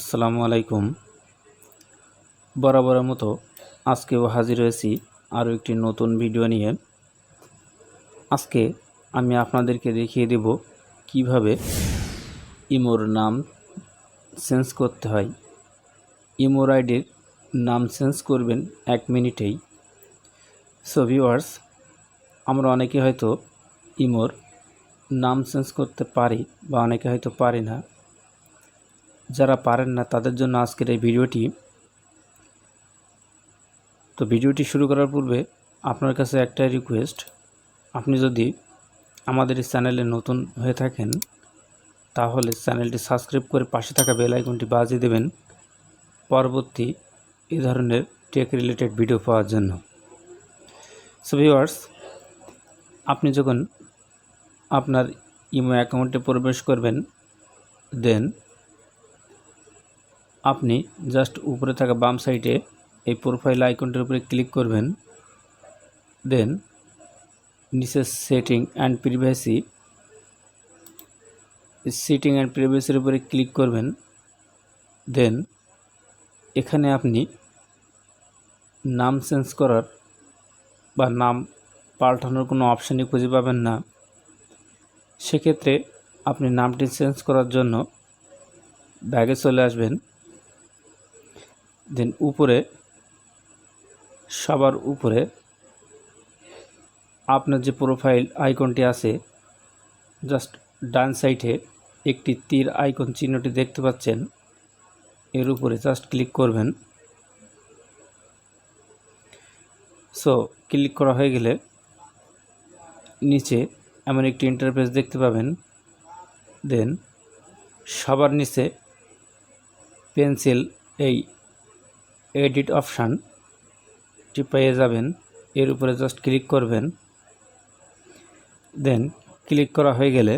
আসসালামু আলাইকুম। বরাবরের মতো আজকেও হাজির হয়েছি আরও একটি নতুন ভিডিও নিয়ে। আজকে আমি আপনাদেরকে দেখিয়ে দেব কীভাবে ইমোর নাম চেঞ্জ করতে হয়। ইমোর আইডির নাম চেঞ্জ করবেন এক মিনিটেই। সো ভিউয়ার্স, আমরা অনেকে হয়তো ইমোর নাম চেঞ্জ করতে পারি বা অনেকে হয়তো পারি না। যারা পারেন না, তাদের জন্য আজকের এই ভিডিওটি। তো ভিডিওটি শুরু করার পূর্বে আপনার কাছে একটাই রিকোয়েস্ট আপনি যদি আমাদের এই চ্যানেলে নতুন হয়ে থাকেন, তাহলে চ্যানেলটি সাবস্ক্রাইব করে পাশে থাকা বেল আইকনটি বাজিয়ে দেবেন। পরবর্তী এই ধরনের টেক রিলেটেড ভিডিও পাওয়ার জন্য। সো ভিউয়ার্স আপনি যখন আপনার ইমো অ্যাকাউন্টে প্রবেশ করবেন দেন আপনি জাস্ট উপরে থাকা বাম সাইডে এই প্রোফাইল আইকনটির উপরে ক্লিক করবেন। দেন নিচে setting and privacy setting and প্রিভেসির উপরে ক্লিক করবেন। দেন এখানে আপনি নাম চেঞ্জ করার বা নাম পাল্টানোর কোনো অপশানই খুঁজে পাবেন না। সেক্ষেত্রে আপনি নামটি চেঞ্জ করার জন্য ব্যাগে চলে আসবেন। দেন উপরে, সবার উপরে আপনার যে প্রোফাইল আইকনটি আছে জাস্ট ডান সাইডে একটি তীর আইকন চিহ্নটি দেখতে পাচ্ছেন, এর উপরে জাস্ট ক্লিক করবেন। সো ক্লিক করা হয়ে গেলে নিচে এমন একটি ইন্টারফেস দেখতে পাবেন। দেন সবার নিচে পেন্সিল এই এডিট অপশানটি পেয়ে যাবেন। এর উপরে জাস্ট ক্লিক করবেন। দেন ক্লিক করা হয়ে গেলে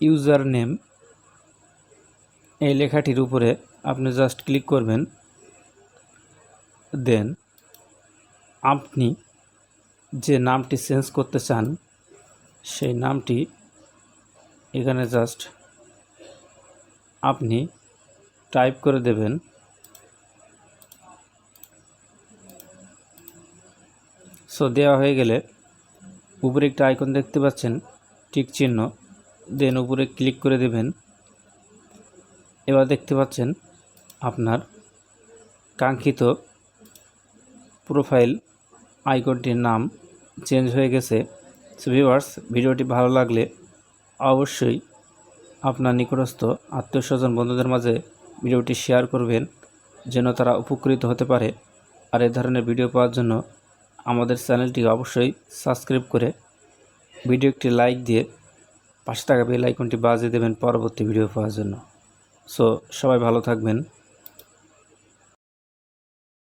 ইউজার নেম এই লেখাটির উপরে আপনি জাস্ট ক্লিক করবেন। দেন আপনি যে নামটি চেঞ্জ করতে চান, সেই নামটি এখানে জাস্ট আপনি টাইপ করে দেবেন। সো দেওয়া হয়ে গেলে উপরে একটা আইকন দেখতে পাচ্ছেন, টিক চিহ্ন দেন উপরে ক্লিক করে দেবেন। এবার দেখতে পাচ্ছেন আপনার কাঙ্ক্ষিত প্রোফাইল আইকনটির নাম চেঞ্জ হয়ে গেছে। সো ভিডিওটি ভালো লাগলে অবশ্যই আপনার নিকটস্থ আত্মীয় স্বজন বন্ধুদের মাঝে ভিডিওটি শেয়ার করবেন, যেন তারা উপকৃত হতে পারে। আর এই ধরনের ভিডিও পাওয়ার জন্য আমাদের চ্যানেলটি অবশ্যই সাবস্ক্রাইব করে ভিডিও একটি লাইক দিয়ে পাশে থাকা বেল আইকনটি বাজিয়ে দেবেন পরবর্তী ভিডিও পাওয়ার জন্য। সো সবাই ভালো থাকবেন।